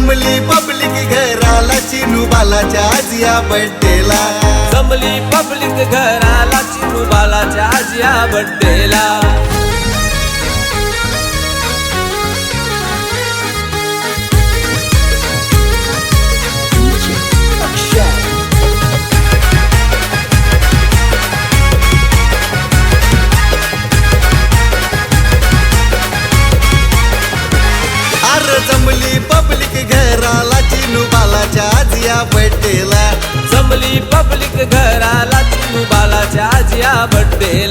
जमली पब्लिक घराला चिनू बालाच्या आजिया बड्डेला जमली पब्लिक घराला चिनू बालाच्या आजिया बड्डेला जमली पब्लिक घराला चिनू बालाच्या आजिया या जमली पब्लिक घराला चिनू बालाच्या आजिया या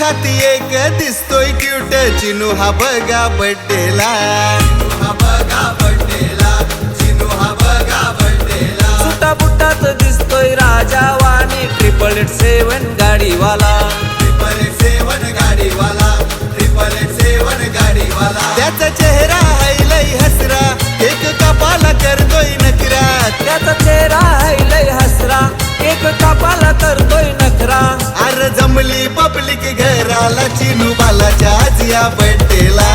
लाखाती एक दिसतोय क्यूट चिनू हा बघा बड्डेला हा बघा बड्डेला चिनू हा बघा बड्डेला सुटा बुटात दिसतोय राजा वाणी ट्रिपल एट सेवन गाडीवाला ट्रिपल एट सेवन गाडीवाला ट्रिपल एट सेवन गाडीवाला. त्याचा चेहरा चिनू बालाच्या आज या बड्डेला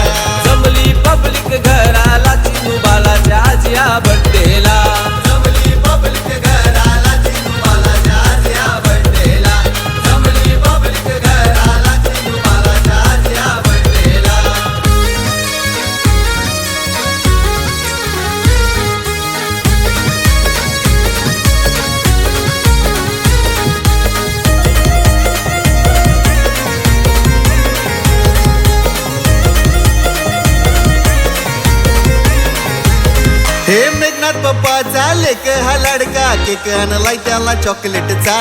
पप्पाचा लेक हा लडका केक आणलाय त्याला चॉकलेटचा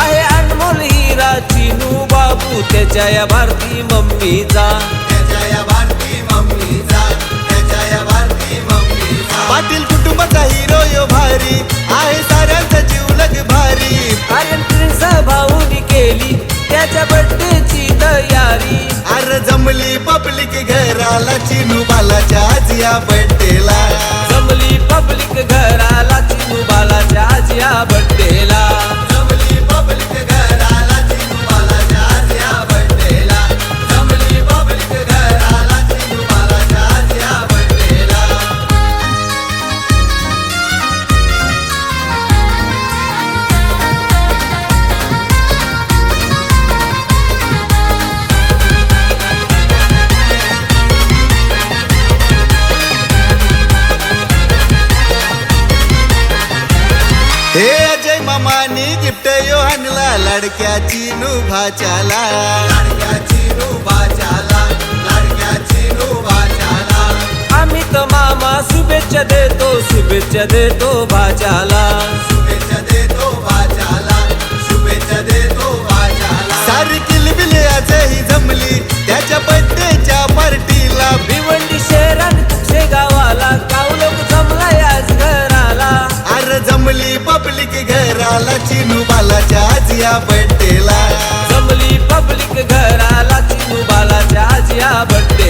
आहे अनमोल हिरा चिनू बाबू त्याच्या या भारती मम्मीचा. पाटील कुटुंबाचा हिरो यो भारी. आहे घराला चिनू बालाच्या आज या बड्डेला जमली पब्लिक घराला चिनू बालाच्या आज या बड्डेला हे अजय मामानी गिफ्ट यो आणला लडक्याची नुभाच्याला लडक्याची नुभाच्याला लडक्याची नुभाच्याला आम्ही तर मामा शुभेच्छा देतो शुभेच्छा देतो भाच्याला जमली